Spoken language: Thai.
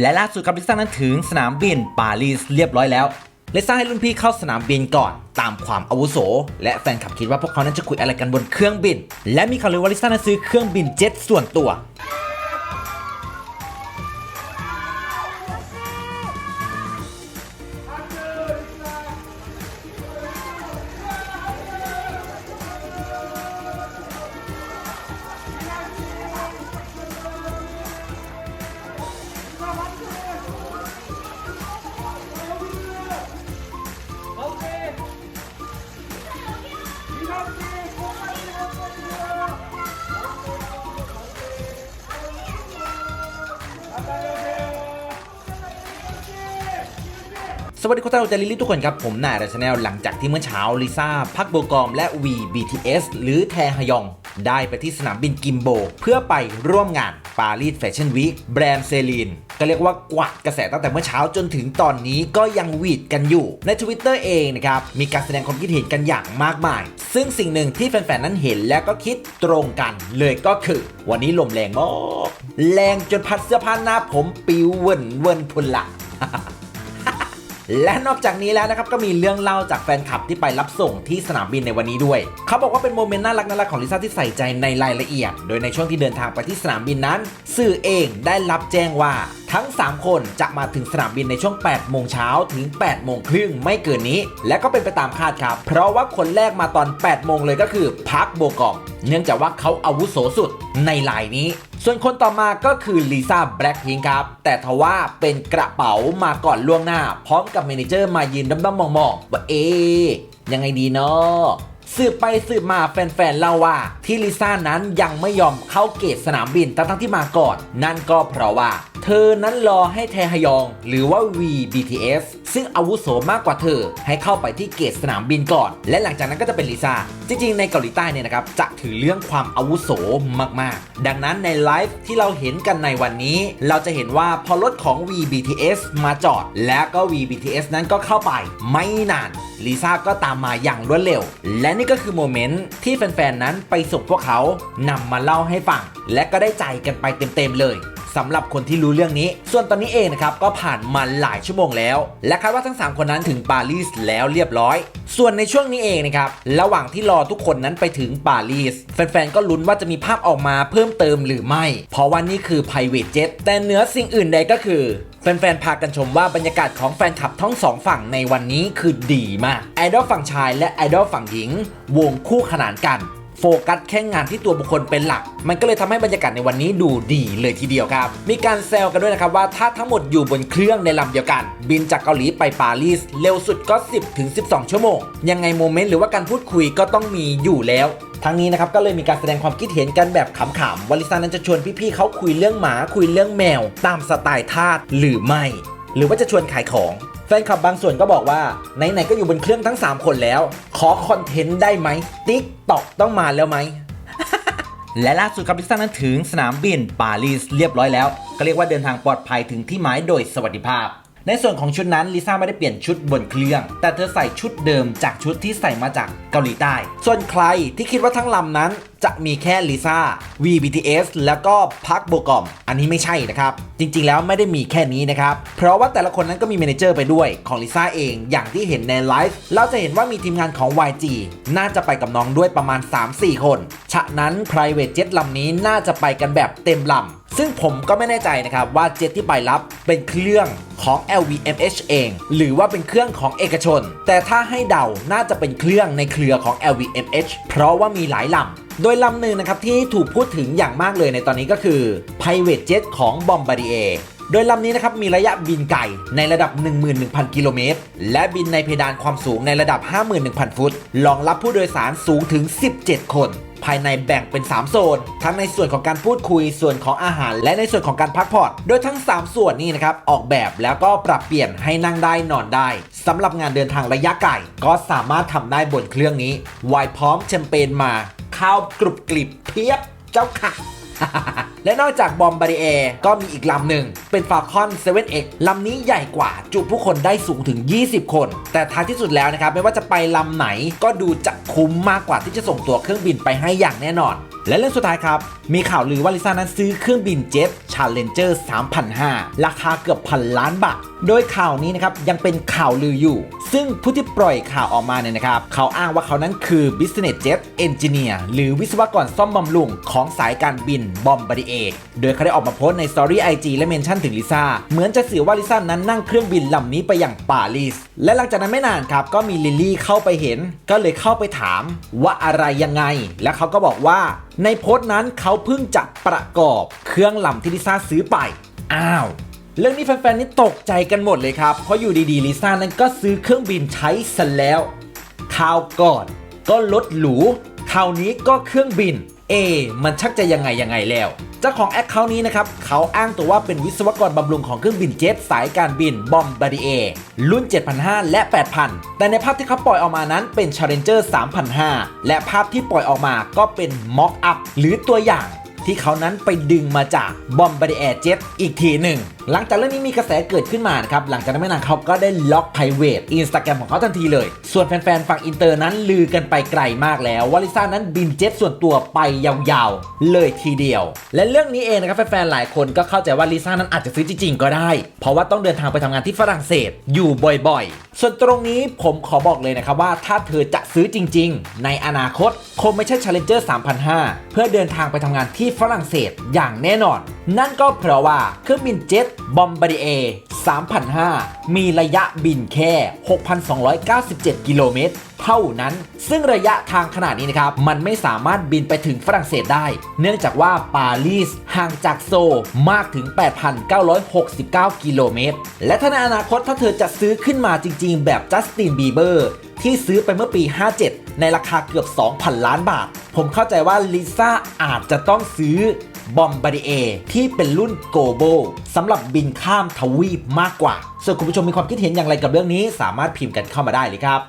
และล่าสุดครับลิซ่านั้นถึงสนามบินปารีสเรียบร้อยแล้วลิซ่าให้รุ่นพี่เข้าสนามบินก่อนตามความอาวุโส และแฟนคลับคิดว่าพวกเขานั้นจะคุยอะไรกันบนเครื่องบิน และมีข่าวลือว่าลิซ่านั้นซื้อเครื่องบินเจ็ตส่วนตัว สวัสดีคุณท่านใจลิลี่ทุกคนครับ ผมนายราชแนลหลังจากที่เมื่อเช้าลิซ่าพักโบกอม และ V BTS หรือแทฮยอง ได้ไปที่สนามบินกิมโบ เพื่อไปร่วมงานปารีสแฟชั่นวีคแบรนด์เซรีนก็เรียกว่ากวาดกระแสตั้งแต่เมื่อเช้าจนถึงตอนนี้ก็ยังหวีดกันอยู่ ใน Twitter เองนะครับ มีการแสดงความคิดเห็นกันอย่างมากมาย ซึ่งสิ่งหนึ่งที่แฟนๆ นั้นเห็นและก็คิดตรงกันเลยก็คือ วันนี้ลมแรงมากแรงจนพัดเสื้อผ้าหน้าผมปิวเวินเวินพุนละ และนอกจากนี้แล้วนะครับก็มีเรื่องเล่าจากแฟนคลับที่ไปรับส่งที่สนามบินในวันนี้ด้วย เขาบอกว่าเป็นโมเมนต์น่ารักน่ารักของลิซ่าที่ใส่ใจในรายละเอียด โดยในช่วงที่เดินทางไปที่สนามบินนั้น สื่อเองได้รับแจ้งว่าทั้ง 3 คนจะมาถึงสนามบินในช่วง 8 โมงเช้าถึง 8 โมงครึ่งไม่เกินนี้ และก็เป็นไปตามคาดครับ เพราะว่าคนแรกมาตอน 8 โมงเลยก็คือพักโบกอมเนื่องจากว่าเขาอาวุโสสุดในลน์นี้ ส่วนคนต่อมาก็คือลิซ่าแบล็คพิงครับ แต่ทว่าเป็นกระเป๋ามาก่อนล่วงหน้า พร้อมกับเมนเจอร์มายืนด้อมๆมองๆว่าเอ๊ยังไงดีเนาะสืบไปสืบมาแฟนๆเล่าว่า ที่ลิซ่านั้นยังไม่ยอมเข้าเกตสนามบินตั้งที่มาก่อน นั่นก็เพราะว่า เธอนั้นรอให้แทฮยอง หรือว่า VBTS ซึ่งอาวุโสมากกว่าเธอ ให้เข้าไปที่เกตสนามบินก่อน และหลังจากนั้นก็จะเป็นลิซ่า จริงๆ ในเกาหลีใต้เนี่ยนะครับ จะถือเรื่องความอาวุโสมากๆ ดังนั้นในไลฟ์ที่เราเห็นกันในวันนี้ เราจะเห็นว่าพอรถของ VBTS มาจอด แล้วก็ VBTS นั้นก็เข้าไปไม่นานลิซ่าก็ตามมาอย่างรวดเร็ว และนี่ก็คือโมเมนต์ที่แฟนๆ นั้นไปส่งพวกเขานำมาเล่าให้ฟัง และก็ได้ใจกันไปเต็มๆเลย สำหรับคนที่รู้เรื่องนี้ ส่วนตอนนี้เองนะครับก็ผ่านมาหลายชั่วโมงแล้ว และคาดว่าทั้ง 3 คนนั้นถึงปารีสแล้วเรียบร้อย ส่วนในช่วงนี้เองนะครับระหว่างที่รอทุกคนนั้นไปถึงปารีสแฟนๆก็ลุ้นว่าจะมีภาพออกมาเพิ่มเติมหรือไม่ เพราะว่านี่คือ private jet แต่เหนือสิ่งอื่นใดก็คือแฟนๆ พากันชมว่าบรรยากาศของแฟนคลับทั้งสองฝั่งในวันนี้คือดีมาก ไอดอลฝั่งชายและไอดอลฝั่งหญิง วงคู่ขนานกัน โฟกัสแค่งานที่ตัวบุคคลเป็นหลัก มันก็เลยทำให้บรรยากาศในวันนี้ดูดีเลยทีเดียวครับ มีการแซวกันด้วยนะครับว่าถ้าทั้งหมดอยู่บนเครื่องในลำเดียวกัน บินจากเกาหลีไปปารีสเร็วสุดก็ 10ถึง12 ชั่วโมง ยังไงโมเมนต์หรือว่าการพูดคุยก็ต้องมีอยู่แล้วทั้งนี้นะครับก็เลยมีการแสดงความคิดเห็นกันแบบขำๆวาลิซานั้นจะชวนพี่ๆเขาคุยเรื่องหมาคุยเรื่องแมว ตามสไตล์ทาสหรือไม่ หรือว่าจะชวนขายของ ฟนคลับบางส่วนก็บอกว่าไหนๆก็อยู่บนเครื่องทั้ง 3 คนแล้ว ขอคอนเทนต์ได้ไหมติ๊กตอกต้องมาแล้วไหม และล่าสุดครับลิซ่านั้นถึงสนามบินปารีสเรียบร้อยแล้ว ก็เรียกว่าเดินทางปลอดภัยถึงที่หมายโดยสวัสดิภาพ ในส่วนของชุดนั้นลิซ่าไม่ได้เปลี่ยนชุดบนเครื่อง แต่เธอใส่ชุดเดิมจากชุดที่ใส่มาจากเกาหลีใต้ ส่วนใครที่คิดว่าทั้งลำนั้น จะมีแค่ลิซ่า VBTS แล้วก็พักโบกอม อันนี้ไม่ใช่นะครับ จริงๆ แล้วไม่ได้มีแค่นี้นะครับ เพราะว่าแต่ละคนนั้นก็มีเมเนเจอร์ไปด้วยของลิซ่าเองอย่างที่เห็นในไลฟ์เราจะเห็นว่ามีทีมงานของ YG น่าจะไปกับน้องด้วยประมาณ 3-4 คน ฉะนั้น private jet ลำนี้น่าจะไปกันแบบเต็มลำซึ่งผมก็ไม่แน่ใจนะครับว่าเจ็ตที่ไปรับเป็นเครื่องของ LVMH เอง หรือว่าเป็นเครื่องของเอกชน แต่ถ้าให้เดาน่าจะเป็นเครื่องในเครือของ LVMH เพราะว่ามีหลายลำโดยลำหนึ่งนะครับที่ถูกพูดถึงอย่างมากเลยในตอนนี้ก็คือ Private Jet ของ Bombardier โดยลำนี้นะครับมีระยะบินไกลในระดับ 11,000 กิโลเมตร และบินในเพดานความสูงในระดับ 51,000 ฟุตรองรับผู้โดยสารสูงถึง 17 คน ภายในแบ่งเป็น 3 โซน ทั้งในส่วนของการพูดคุยส่วนของอาหาร และในส่วนของการพักผ่อนโดยทั้ง 3 ส่วนนี้นะครับออกแบบแล้วก็ปรับเปลี่ยนให้นั่งได้นอนได้สำหรับงานเดินทางระยะไกลก็สามารถทำได้บนเครื่องนี้ไวพร้อมแชมเปญมา ข้าวกรุบกริบเพียบเจ้าค่ะ และนอกจากบอมบาร์เอก็มีอีกลำหนึ่ง เป็น Falcon 7X ลำนี้ใหญ่กว่า จุผู้คนได้สูงถึง 20 คน แต่ท้ายที่สุดแล้วนะครับ ไม่ว่าจะไปลำไหนก็ดูจะคุ้มมากกว่าที่จะส่งตัวเครื่องบินไปให้อย่างแน่นอน และเรื่องสุดท้ายครับ มีข่าวลือว่าลิซ่านั้นซื้อเครื่องบินเจ็ต Challenger 3,500ราคาเกือบพันล้านบาท โดยข่าวนี้นะครับยังเป็นข่าวลืออยู่ ซึ่งผู้ที่ปล่อยข่าวออกมาเนี่ยนะครับ เขาอ้างว่าเขานั้นคือ Business Jet Engineer หรือวิศวกรซ่อมบำรุงของสายการบินบอมบาร์ดีเอโดยเขาได้ออกมาโพสต์ในสตอรี่ไอจีและเมนชั่นถึงลิซ่า เหมือนจะสื่อว่าลิซ่านั้นนั่งเครื่องบินลำนี้ไปอย่างปารีส และหลังจากนั้นไม่นานครับก็มีลิลลี่เข้าไปเห็น ก็เลยเข้าไปถามว่าอะไรยังไง และเขาก็บอกว่า ในโพสต์นั้นเขาเพิ่งจะประกอบเครื่องลำที่ลิซ่าซื้อไป อ้าว เรื่องนี้แฟนๆนี่ตกใจกันหมดเลยครับ เพราะอยู่ดีๆลิซ่านั้นก็ซื้อเครื่องบินใช้ซะแล้วคราวก่อนก็รถหรูคราวนี้ก็เครื่องบิน เอ มันชักจะยังไงยังไงแล้ว เจ้าของแอคเคาท์นี้นะครับ เขาอ้างตัวว่าเป็นวิศวกรบำรุงของเครื่องบินเจ็ตสายการบินบอมบาร์ดีเอรุ่น 7,500 และ 8,000 แต่ในภาพที่เขาปล่อยออกมานั้นเป็น Challenger 3,500 และภาพที่ปล่อยออกมาก็เป็น Mock Up หรือตัวอย่าง ที่เขานั้นไปดึงมาจากบอมบาร์ดีแอร์เจ็ตอีกทีหนึ่ง หลังจากเรื่องนี้มีกระแสเกิดขึ้นมานะครับ หลังจากนั้นไม่นานเขาก็ได้ล็อก private Instagram ของเขาทันทีเลย ส่วนแฟนๆฝั่งอินเตอร์นั้นลือกันไปไกลมากแล้วว่าลิซ่านั้นบินเจ็ตส่วนตัวไปยาวๆ เลยทีเดียว และเรื่องนี้เองนะครับแฟนๆหลายคนก็เข้าใจว่าลิซ่านั้นอาจจะซื้อจริงๆก็ได้ เพราะว่าต้องเดินทางไปทำงานที่ฝรั่งเศสอยู่บ่อยๆ ส่วนตรงนี้ผมขอบอกเลยนะครับว่าถ้าเธอจะซื้อจริง ๆ ในอนาคตคงไม่ใช่ Challenger 3,500เพื่อเดินทางไปทำงานที่ฝรั่งเศสอย่างแน่นอน นั่นก็เพราะว่าเครื่องบินเจ็ตบอมบาร์ดีเอ3,500มีระยะบินแค่ 6,297 กิโลเมตรเท่านั้น ซึ่งระยะทางขนาดนี้นะครับ มันไม่สามารถบินไปถึงฝรั่งเศสได้ เนื่องจากว่าปารีสห่างจากโซมากถึง 8,969 กิโลเมตร และถ้าในอนาคตถ้าเธอจะซื้อขึ้นมาจริงๆ แบบจัสตินบีเบอร์ที่ซื้อไปเมื่อปี 57 ในราคาเกือบ 2,000 ล้านบาท ผมเข้าใจว่าลิซ่าอาจจะต้องซื้อบอมบาร์ดีเอที่เป็นรุ่นโกโบสำหรับบินข้ามทวีปมากกว่า ส่วนคุณผู้ชมมีความคิดเห็นอย่างไรกับเรื่องนี้ สามารถพิมพ์กันเข้ามาได้เลยครับ